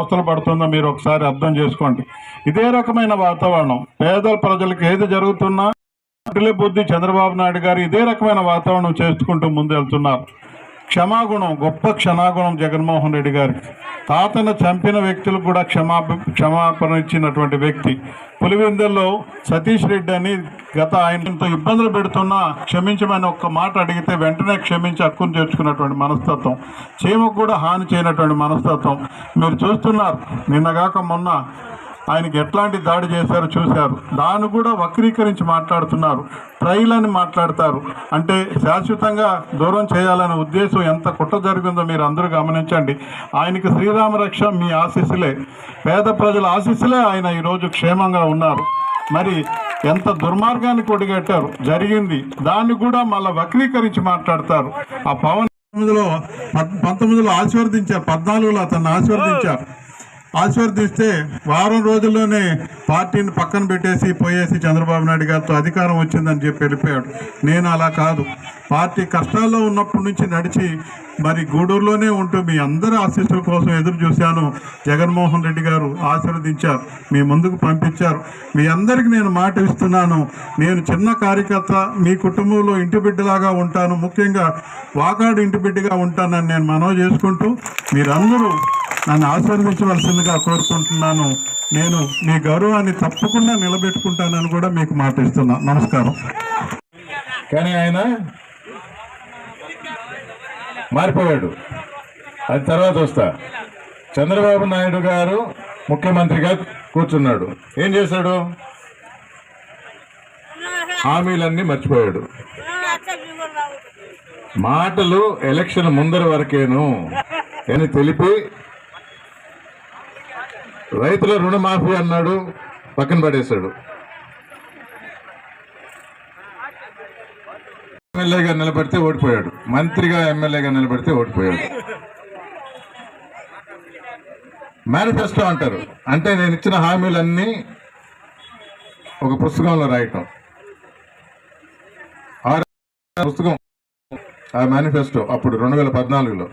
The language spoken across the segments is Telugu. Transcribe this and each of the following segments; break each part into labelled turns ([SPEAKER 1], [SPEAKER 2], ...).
[SPEAKER 1] అవస్థలు పడుతుందో మీరు ఒకసారి అర్థం చేసుకోండి. ఇదే రకమైన వాతావరణం. పేద ప్రజలకు ఏది జరుగుతున్నా అటులే బుద్ధి చంద్రబాబు నాయుడు గారు ఇదే రకమైన వాతావరణం చేసుకుంటూ ముందు వెళ్తున్నారు. క్షమాగుణం గొప్ప క్షమాగుణం జగన్మోహన్ రెడ్డి గారికి తాతను చంపిన వ్యక్తులకు కూడా క్షమా క్షమాపణ ఇచ్చినటువంటి వ్యక్తి. పులివెందుల్లో సతీష్ రెడ్డి అని గత ఆయనతో ఇబ్బందులు పెడుతున్నా క్షమించమని ఒక్క మాట అడిగితే వెంటనే క్షమించి హక్కును చేర్చుకున్నటువంటి మనస్తత్వం. చీమకు కూడా హాని చేయనటువంటి మనస్తత్వం. మీరు చూస్తున్నారు నిన్నగాక మొన్న ఆయనకి ఎట్లాంటి దాడి చేశారో చూశారు. దాన్ని కూడా వక్రీకరించి మాట్లాడుతున్నారు. ట్రైల్ అని మాట్లాడతారు. అంటే శాశ్వతంగా దూరం చేయాలనే ఉద్దేశం ఎంత కుట్ర జరిగిందో మీరు అందరూ గమనించండి. ఆయనకి శ్రీరామ రక్ష మీ ఆశీస్సులే. పేద ప్రజల ఆశీస్సులే ఆయన ఈరోజు క్షేమంగా ఉన్నారు. మరి ఎంత దుర్మార్గాన్ని కొడిగట్టారు? జరిగింది. దాన్ని కూడా మళ్ళీ వక్రీకరించి మాట్లాడతారు. ఆ పవన్ పంతొమ్మిదిలో పంతొమ్మిదిలో ఆశీర్వదించారు. పద్నాలుగులో అతన్ని ఆశీర్వదించారు. ఆశీర్వదిస్తే వారం రోజుల్లోనే పార్టీని పక్కన పెట్టేసి పోయేసి చంద్రబాబు నాయుడు గారితో అధికారం వచ్చిందని చెప్పి వెళ్ళిపోయాడు. నేను అలా కాదు. పార్టీ కష్టాల్లో ఉన్నప్పటి నుంచి నడిచి మరి గూడూరులోనే ఉంటూ మీ అందరి ఆశీస్సుల కోసం ఎదురు చూశాను. జగన్మోహన్ రెడ్డి గారు ఆశీర్వదించారు. మీ ముందుకు పంపించారు. మీ అందరికీ నేను మాట ఇస్తున్నాను. నేను చిన్న కార్యకర్త మీ కుటుంబంలో ఇంటి బిడ్డలాగా ఉంటాను. ముఖ్యంగా వాకాడు ఇంటి బిడ్డగా ఉంటానని నేను మనవి చేసుకుంటూ మీరందరూ నన్ను ఆశీర్వదించవలసిందిగా కోరుకుంటున్నాను. నేను మీ గౌరవాన్ని తప్పకుండా నిలబెట్టుకుంటానని కూడా మీకు మాట ఇస్తున్నా నమస్కారం.
[SPEAKER 2] కానీ ఆయన మారిపోయాడు. అది తర్వాత వస్తా. చంద్రబాబు నాయుడు గారు ముఖ్యమంత్రిగా కూర్చున్నాడు. ఏం చేశాడు? హామీలన్నీ మర్చిపోయాడు. మాటలు ఎలక్షన్ ముందర వరకేను అని తెలిపి రైతుల రుణమాఫీ అన్నాడు పక్కన పడేశాడు. ఎమ్మెల్యేగా నిలబడితే ఓడిపోయాడు. మంత్రిగా ఎమ్మెల్యేగా నిలబడితే ఓడిపోయాడు. మేనిఫెస్టో అంటారు. అంటే నేను ఇచ్చిన హామీలన్నీ ఒక పుస్తకంలో రాయటం. ఆ పుస్తకం ఆ మేనిఫెస్టో అప్పుడు రెండు వేల పద్నాలుగులో.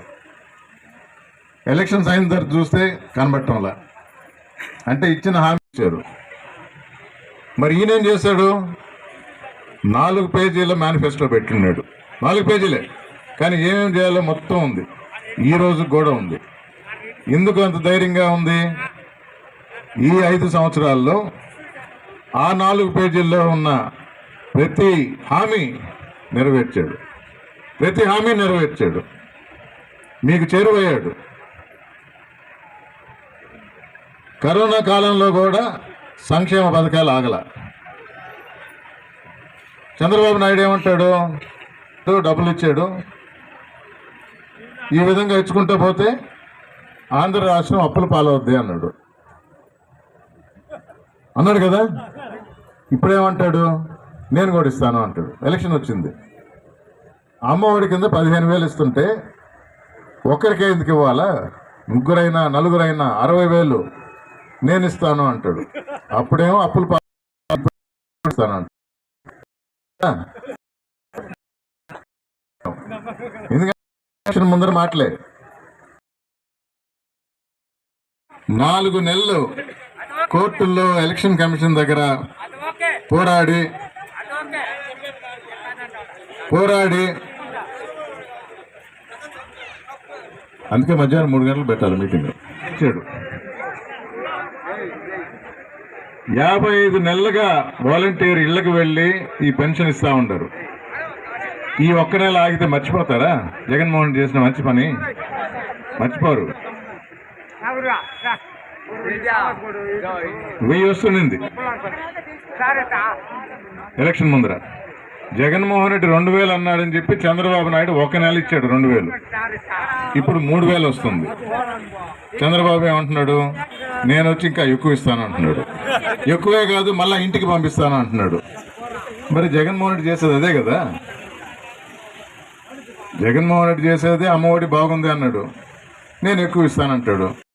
[SPEAKER 2] ఎలక్షన్స్ అయిన తర్వాత చూస్తే కనబట్టంలా అంటే ఇచ్చిన హామీ ఇచ్చారు. మరి ఈయనేం చేశాడు? నాలుగు పేజీల మేనిఫెస్టో పెట్టున్నాడు. నాలుగు పేజీలే. కానీ ఏమేమి చేయాలో మొత్తం ఉంది. ఈ రోజు కూడా ఉంది. ఎందుకు అంత ధైర్యంగా ఉంది? ఈ ఐదు సంవత్సరాల్లో ఆ నాలుగు పేజీల్లో ఉన్న ప్రతి హామీ నెరవేర్చాడు. ప్రతి హామీ నెరవేర్చాడు. మీకు చేరువయ్యాడు. కరోనా కాలంలో కూడా సంక్షేమ పథకాలు ఆగల. చంద్రబాబు నాయుడు ఏమంటాడు? డబ్బులు ఇచ్చాడు. ఈ విధంగా ఇచ్చుకుంటూ పోతే ఆంధ్ర రాష్ట్రం అప్పుల పాలవుద్ది అన్నాడు. అన్నాడు కదా? ఇప్పుడేమంటాడు? నేను కూడా ఇస్తాను అంటాడు. ఎలక్షన్ వచ్చింది. అమ్మఒడి కింద పదిహేను వేలు ఇస్తుంటే ఒక్కరికే ఎందుకు ఇవ్వాలా? ముగ్గురైనా నలుగురైనా అరవై వేలు నేను ఇస్తాను అంటాడు. అప్పుడేమో అప్పులు పా- అంటాడు. ఎందుకంటే ముందర మాటలే. నాలుగు నెలలు కోర్టుల్లో ఎలక్షన్ కమిషన్ దగ్గర పోరాడి పోరాడి అందుకే మధ్యాహ్నం మూడు గంటలు పెట్టాలి మీటింగ్. ఇచ్చాడు. యాభై ఐదు నెలలుగా వాలంటీర్ ఇళ్ళకు వెళ్ళి ఈ పెన్షన్ ఇస్తూ ఉంటారు ఈ ఒక్క నెల ఆగితే మర్చిపోతారా? జగన్మోహన్ చేసిన మంచి పని. మర్చిపోరు. వెయ్యి వస్తుంది ఎలక్షన్ ముందర. జగన్మోహన్ రెడ్డి రెండు వేలు అన్నాడని చెప్పి చంద్రబాబు నాయుడు ఒక నెల ఇచ్చాడు రెండు వేలు. ఇప్పుడు మూడు వేలు వస్తుంది. చంద్రబాబు ఏమంటున్నాడు? నేను వచ్చి ఇంకా ఎక్కువ ఇస్తాను అంటున్నాడు. ఎక్కువే కాదు మళ్ళీ ఇంటికి పంపిస్తాను అంటున్నాడు. మరి జగన్మోహన్ రెడ్డి చేసేది అదే కదా? జగన్మోహన్ రెడ్డి చేసేది అమ్మఒడి బాగుంది అన్నాడు. నేను ఎక్కువ ఇస్తానంటాడు.